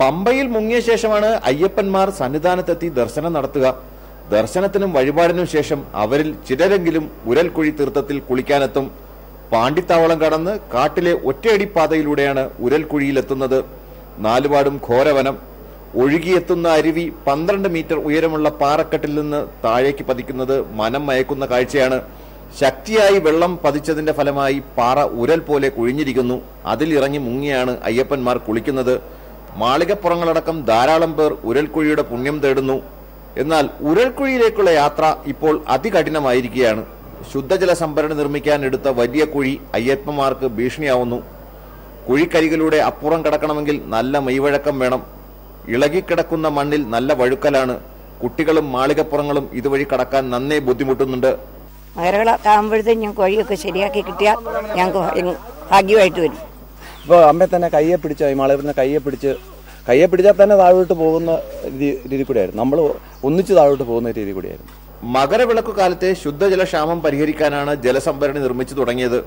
പമ്പയിൽ മുങ്ങിയ ശേഷമാണ് അയ്യപ്പന്മാർ സന്നിധാനത്തെത്തി ദർശനം നടത്തുക. ദർശനത്തിനും വഴിപാടിനും ശേഷം അവരിൽ ചിലരെങ്കിലും ഉരൽക്കുഴി തീർത്ഥത്തിൽ കുളിക്കാനെത്തും. പാണ്ടിത്താവളം കടന്ന് കാട്ടിലെ ഒറ്റയടി പാതയിലൂടെയാണ് ഉരൽക്കുഴിയിലെത്തുന്നത് നാലുപാടും ഘോരവനം. ഒഴുകിയെത്തുന്ന അരുവി പന്ത്രണ്ട് മീറ്റർ ഉയരമുള്ള പാറക്കെട്ടിൽ നിന്ന് താഴേക്ക് പതിക്കുന്നത് മനം മയക്കുന്ന കാഴ്ചയാണ്. ശക്തിയായി വെള്ളം പതിച്ചതിന്റെ ഫലമായി പാറ ഉരൽ പോലെ കുഴിഞ്ഞിരിക്കുന്നു. അതിലിറങ്ങി മുങ്ങിയാണ് അയ്യപ്പന്മാർ കുളിക്കുന്നത്. മാളികപ്പുറങ്ങളടക്കം ധാരാളം പേർ ഉരൽക്കുഴിയുടെ പുണ്യം തേടുന്നു. എന്നാൽ ഉരൽക്കുഴിയിലേക്കുള്ള യാത്ര ഇപ്പോൾ അതികഠിനമായിരിക്കുകയാണ്. ശുദ്ധജല സംഭരണി നിർമ്മിക്കാൻ എടുത്ത വലിയ കുഴി അയ്യപ്പന്മാർക്ക് ഭീഷണിയാവുന്നു. കുഴിക്കരികിലൂടെ അപ്പുറം കടക്കണമെങ്കിൽ നല്ല മെയ്വഴക്കം വേണം. ഇളകിക്കിടക്കുന്ന മണ്ണിൽ നല്ല വഴുക്കലാണ്. കുട്ടികളും മാളികപ്പുറങ്ങളും ഇതുവഴി കടക്കാൻ നന്നേ ബുദ്ധിമുട്ടുന്നുണ്ട്. മകരകളൊക്കെ ആകുമ്പോഴത്തേക്കും ഞാൻ വഴിയൊക്കെ ശരിയാക്കി കിട്ടിയാൽ ഞങ്ങൾക്ക് ഭാഗ്യമായിട്ട് വരും. ഇപ്പോൾ അമ്മയെ തന്നെ കയ്യെ പിടിച്ച് മാളയപ്പനെ കയ്യെ പിടിച്ച് കയ്യെ പിടിച്ചാൽ തന്നെ താഴോട്ട് പോകുന്ന രീതി കൂടിയായിരുന്നു. നമ്മൾ ഒന്നിച്ച് താഴോട്ട് പോകുന്ന രീതി കൂടിയായിരുന്നു. മകരവിളക്കു കാലത്തെ ശുദ്ധജലക്ഷാമം പരിഹരിക്കാനാണ് ജലസംഭരണി നിർമ്മിച്ചു തുടങ്ങിയത്.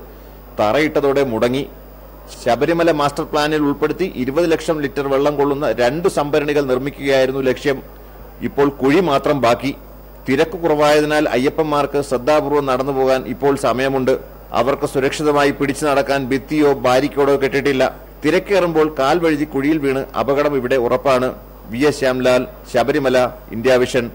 തറയിട്ടതോടെ മുടങ്ങി. ശബരിമല മാസ്റ്റർ പ്ലാനിൽ ഉൾപ്പെടുത്തി ഇരുപത് ലക്ഷം ലിറ്റർ വെള്ളം കൊള്ളുന്ന രണ്ട് സംഭരണികൾ നിർമ്മിക്കുകയായിരുന്നു ലക്ഷ്യം. ഇപ്പോൾ കുഴി മാത്രം ബാക്കി. തിരക്ക് കുറവായതിനാൽ അയ്യപ്പന്മാർക്ക് ശ്രദ്ധാപൂർവം നടന്നു പോകാൻ ഇപ്പോൾ സമയമുണ്ട്. അവർക്ക് സുരക്ഷിതമായി പിടിച്ചു നടക്കാൻ ഭിത്തിയോ ബാരിക്കോടോ കെട്ടിട്ടില്ല. തിരക്കേറുമ്പോൾ കാൽ വഴുതി കുഴിയിൽ വീണ് അപകടം ഇവിടെ ഉറപ്പാണ്. V S Shyamlal Sabarimala India vision.